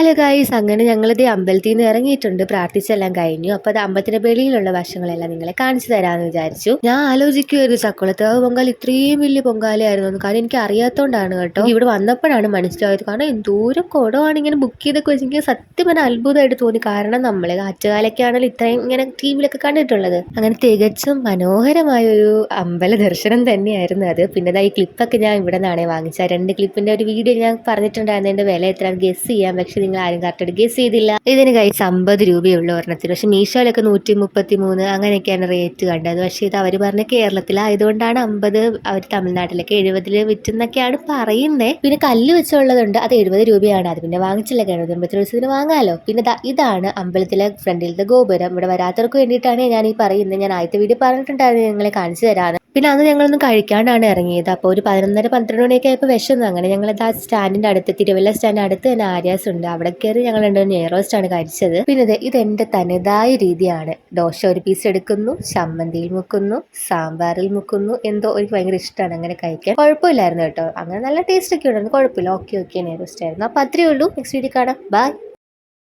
Hello guys അങ്ങനെ ഞങ്ങളിത് അമ്പലത്തിൽ നിന്ന് ഇറങ്ങിയിട്ടുണ്ട്. പ്രാർത്ഥിച്ചെല്ലാം കഴിഞ്ഞു. അപ്പോൾ അത് അമ്പലത്തിന്റെ വെളിയിലുള്ള വശങ്ങളെല്ലാം നിങ്ങളെ കാണിച്ചു തരാമെന്ന് വിചാരിച്ചു. ഞാൻ ആലോചിക്കുമായിരുന്നു ചക്കുളത്താവ് പൊങ്കാല ഇത്രയും വലിയ പൊങ്കാലയായിരുന്നു. കാരണം എനിക്ക് അറിയാത്തതുകൊണ്ടാണ് കേട്ടോ. ഇവിടെ വന്നപ്പോഴാണ് മനസ്സിലായത്. കാരണം എന്തോരം കുടമാണ് ഇങ്ങനെ ബുക്ക് ചെയ്തൊക്കെ വെച്ചെങ്കിൽ സത്യം പറഞ്ഞാൽ അത്ഭുതമായിട്ട് തോന്നി. കാരണം നമ്മൾ കാറ്റുകാലൊക്കെയാണല്ലോ ഇത്രയും ഇങ്ങനെ ടി വിയിലൊക്കെ കണ്ടിട്ടുള്ളത്. അങ്ങനെ തികച്ചും മനോഹരമായ ഒരു അമ്പല ദർശനം തന്നെയായിരുന്നു അത്. പിന്നെ ഈ ക്ലിപ്പൊക്കെ ഞാൻ ഇവിടെ നിന്നാണ് വാങ്ങിച്ചത്. രണ്ട് ക്ലിപ്പിന്റെ ഒരു വീഡിയോ ഞാൻ പറഞ്ഞിട്ടുണ്ടായിരുന്നു. അതിന്റെ വില എത്ര ഗസ് ചെയ്യാം. പക്ഷെ നിങ്ങൾ ആരും കറക്റ്റ് ഗസ് ചെയ്തില്ല. ഇതിന് കൈസ് അമ്പത് രൂപയുള്ള ഒരെണ്ണത്തിന്. പക്ഷെ മീഷോയിലൊക്കെ നൂറ്റി മുപ്പത്തി മൂന്ന് അങ്ങനെയൊക്കെയാണ് റേറ്റ് കണ്ടത്. പക്ഷേ ഇത് അവർ പറഞ്ഞ കേരളത്തിലായതുകൊണ്ടാണ് അമ്പത് അവർ തമിഴ്നാട്ടിലൊക്കെ എഴുപതിൽ വിറ്റെന്നൊക്കെയാണ് പറയുന്നത് പിന്നെ കല്ല് വെച്ചുള്ളതുണ്ട്. അത് എഴുപത് രൂപയാണ്. അത് പിന്നെ വാങ്ങിച്ചില്ല. ഗണപതി ദിവസത്തിന് വാങ്ങാലോ. പിന്നെ ഇതാണ് അമ്പലത്തിലെ ഫ്രണ്ടിലത്തെ ഗോപുരം. ഇവിടെ വരാത്തവർക്ക് വേണ്ടിയിട്ടാണ് ഞാൻ ഈ പറയുന്നത്. ഞാൻ ആദ്യത്തെ വീഡിയോ പറഞ്ഞിട്ടുണ്ടായിരുന്നു. നിങ്ങളെ കാണിച്ചു തരാന്ന്. പിന്നെ അന്ന് ഞങ്ങളൊന്ന് കഴിക്കാണ്ടാണ് ഇറങ്ങിയത്. അപ്പോൾ ഒരു പതിനൊന്നര പന്ത്രണ്ട് മണിയൊക്കെ ആയപ്പോൾ വിശന്നു. അങ്ങനെ ഞങ്ങൾ ആ സ്റ്റാൻഡിന്റെ അടുത്ത് തിരുവല്ല സ്റ്റാൻഡ് അടുത്ത് തന്നെ ആര്യാസ് ഉണ്ട്. അവിടെ കയറി ഞങ്ങൾ രണ്ടും നെയറോസ്റ്റാണ് കഴിച്ചത്. പിന്നെ ഇത് ഇത് എന്റെ തനതായ രീതിയാണ്. ദോശ ഒരു പീസ് എടുക്കുന്നു ചമ്മന്തിയിൽ മുക്കുന്നു സാമ്പാറിൽ മുക്കുന്നു. എന്തോ എനിക്ക് ഭയങ്കര ഇഷ്ടമാണ് അങ്ങനെ കഴിക്കാൻ. കുഴപ്പമില്ലായിരുന്നു കേട്ടോ. അങ്ങനെ നല്ല ടേസ്റ്റ് ഒക്കെ ഉണ്ടായിരുന്നു. കുഴപ്പമില്ല. ഓക്കെ ഓക്കെ നെയറോസ്റ്റ് ആയിരുന്നു. അപ്പോൾ അത്രയേ ഉള്ളൂ. നെക്സ്റ്റ് വീഡിയോ കാണാം. ബൈ